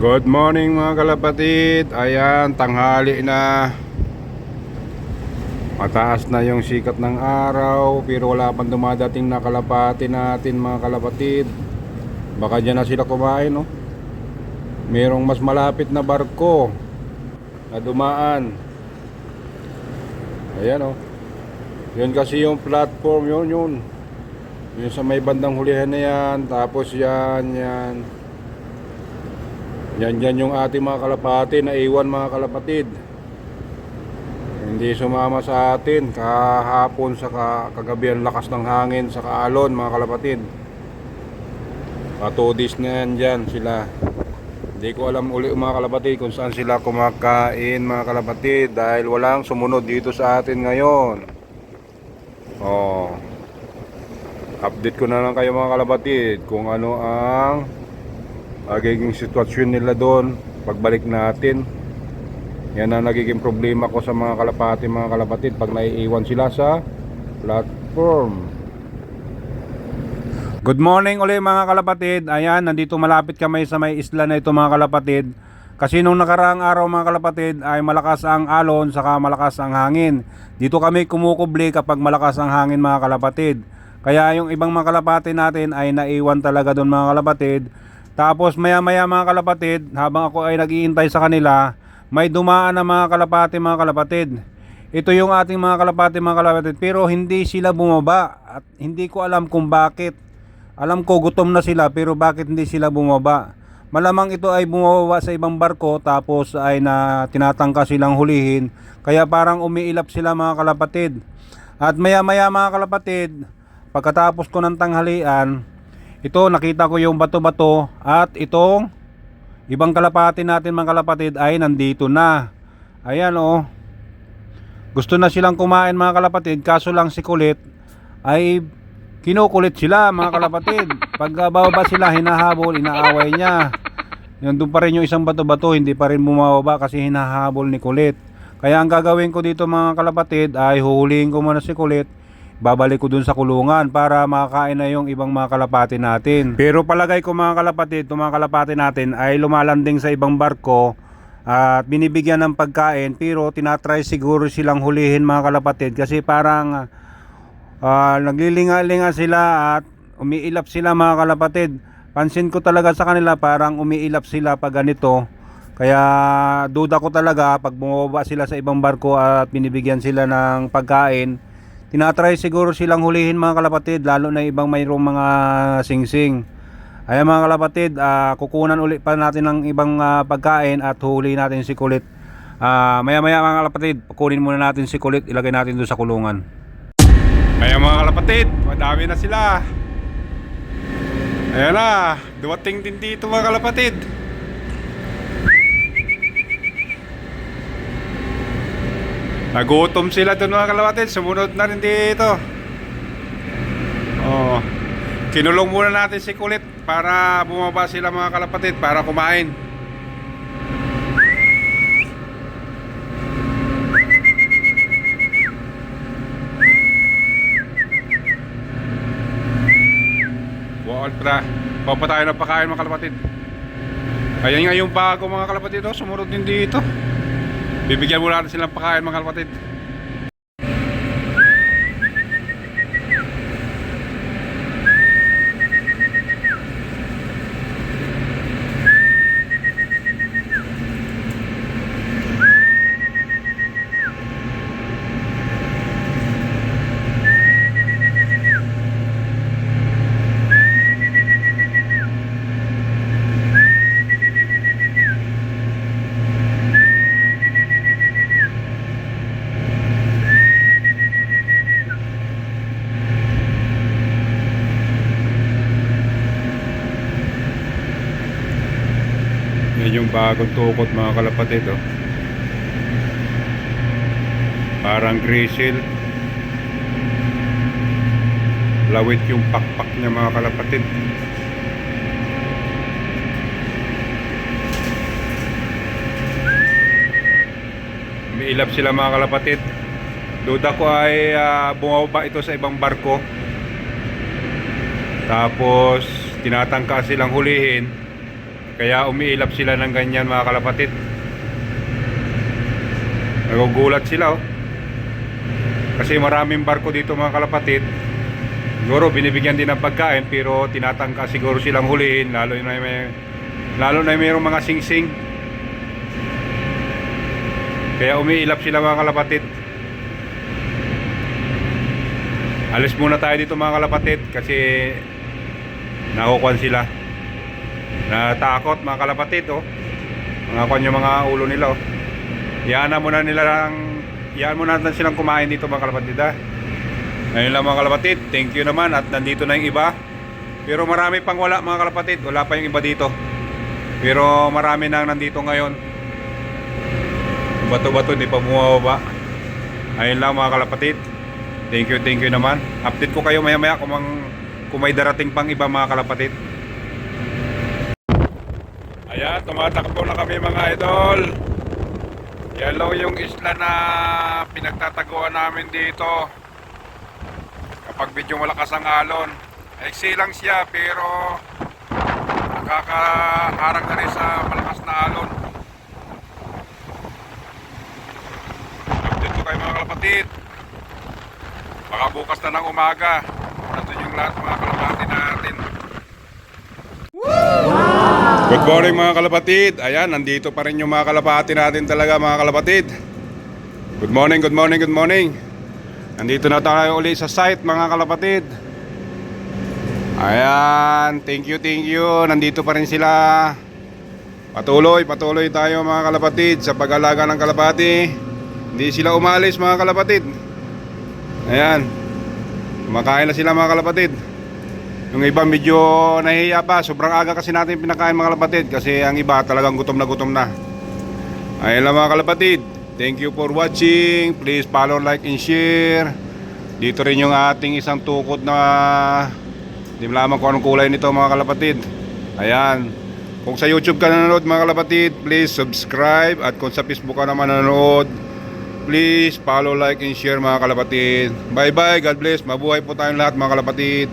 Good morning mga kalapatid. Ayan, tanghali na. Mataas na yung sikat ng araw Pero wala pang dumadating na kalapati natin mga kalapatid. Baka dyan na sila kumain no? Merong mas malapit na barko Na dumaan. Ayan oh. Yun kasi yung platform yun yun. Yung sa may bandang hulihan na yan. Tapos yan yan yan yan yung ating mga kalapati na iwan mga kalapatid. Hindi sumama sa atin kahapon sa ka- kagabi ang lakas ng hangin sa kaalon mga kalapatid. Patudis na yan dyan sila. Hindi ko alam uli mga kalapatid kung saan sila kumakain mga kalapatid dahil walang sumunod dito sa atin ngayon. Oh. Update ko na lang kayo mga kalapatid kung ano ang magiging sitwasyon nila doon pagbalik natin. Yan ang nagiging problema ko sa mga kalapati mga kalapatid pag naiiwan sila sa platform. Good morning uli mga kalapatid. Ayan nandito malapit kami sa may isla na ito mga kalapatid. Kasi nung nakaraang araw mga kalapatid ay malakas ang alon saka malakas ang hangin. Dito kami kumukubli kapag malakas ang hangin mga kalapatid. Kaya yung ibang mga kalapati natin ay naiwan talaga doon mga kalapatid tapos maya maya mga kalapatid, habang ako ay nagiintay sa kanila, may dumaan na mga kalapati mga kalapatid. Ito yung ating mga kalapati mga kalapatid, pero hindi sila bumaba at hindi ko alam kung bakit. Alam ko gutom na sila pero bakit hindi sila bumaba. Malamang ito ay bumababa sa ibang barko tapos ay na tinatangka silang hulihin. Kaya parang umiilap sila mga kalapatid. At maya maya mga kalapatid, pagkatapos ko ng tanghalian, ito nakita ko yung bato-bato at itong ibang kalapati natin mga kalapatid ay nandito na. Ayan oh. Gusto na silang kumain mga kalapatid kaso lang si kulit ay kinukulit sila mga kalapatid. Pag bababa sila hinahabol, inaaway niya. Yun doon pa rin yung isang bato-bato hindi pa rin bumababa kasi hinahabol ni kulit. Kaya ang gagawin ko dito mga kalapatid ay huhulihin ko muna si kulit babalik ko dun sa kulungan para makakain na yung ibang mga kalapati natin. Pero palagay ko mga kalapati, itong mga kalapati natin ay lumalanding sa ibang barko at binibigyan ng pagkain pero tinatry siguro silang hulihin mga kalapatid kasi parang uh, naglilinga-linga sila at umiilap sila mga kalapatid. Pansin ko talaga sa kanila parang umiilap sila pag ganito. Kaya duda ko talaga pag bumababa sila sa ibang barko at binibigyan sila ng pagkain tinatry siguro silang hulihin mga kalapatid lalo na ibang mayroong mga singsing. Ayan mga kalapatid uh, kukunan ulit pa natin ng ibang uh, pagkain at huli natin si kulit. Uh, maya maya mga kalapatid kunin muna natin si kulit ilagay natin doon sa kulungan. Ayan mga kalapatid madami na sila. Ayan na dumating din dito mga kalapatid Nagutom sila doon mga kalapatid. Sumunod na rin dito. Oh. Kinulong muna natin si Kulit para bumaba sila mga kalapatid para kumain. Buwan pra. Papa tayo na pakain mga kalapatid. Ayan nga yung bago mga kalapatid. Oh, sumunod din dito. Bibigyan muna natin silang pakain mga kalapatid. Yan yung bagong tukot mga kalapatid oh. Parang grisil. Lawit yung pakpak niya mga kalapatid. Umiilap sila mga kalapatid. Duda ko ay uh, bumaba ito sa ibang barko. Tapos tinatangka silang hulihin Kaya umiilap sila ng ganyan mga kalapatid. Nagugulat sila oh. Kasi maraming barko dito mga kalapatid. Siguro binibigyan din ng pagkain pero tinatangka siguro silang hulihin lalo na may lalo na mayroong mga singsing. Kaya umiilap sila mga kalapatid. Alis muna tayo dito mga kalapatid kasi nakukuhan sila. Natakot mga kalapatid oh. Mga kwan yung mga ulo nila oh. Iyan na muna nila lang Iyan muna natin silang kumain dito mga kalapatid ha. Ayun lang mga kalapatid, thank you naman at nandito na yung iba. Pero marami pang wala mga kalapatid, wala pa yung iba dito. Pero marami nang nandito ngayon. Bato-bato, di pa bumababa. Ayun lang mga kalapatid. Thank you, thank you naman. Update ko kayo maya-maya kung, mang, kung may darating pang iba mga kalapatid. Ayan, tumatakbo na kami mga idol. Yan lang yung isla na pinagtataguan namin dito. Kapag medyo malakas ang alon. Eksi lang siya pero nakakaharang na rin sa malakas na alon. Update ko kayo mga kalapatid. Baka bukas na ng umaga. Nandun yung lahat mga kalapatid natin. Good morning mga kalapatid. Ayan, nandito pa rin yung mga kalapati natin talaga mga kalapatid. Good morning, good morning, good morning. Nandito na tayo uli sa site mga kalapatid. Ayan, thank you, thank you. Nandito pa rin sila. Patuloy, patuloy tayo mga kalapatid sa pag-alaga ng kalapati. Hindi sila umalis mga kalapatid. Ayan. Kumakain na sila mga kalapatid. Yung iba medyo nahihiya pa. Sobrang aga kasi natin pinakain mga kalapatid. Kasi ang iba talagang gutom na gutom na. Ayun lang mga kalapatid. Thank you for watching. Please follow, like, and share. Dito rin yung ating isang tukod na hindi mo lamang kung anong kulay nito mga kalapatid. Ayan. Kung sa YouTube ka nanonood mga kalapatid, please subscribe. At kung sa Facebook ka naman nanonood, please follow, like, and share mga kalapatid. Bye bye. God bless. Mabuhay po tayong lahat mga kalapatid.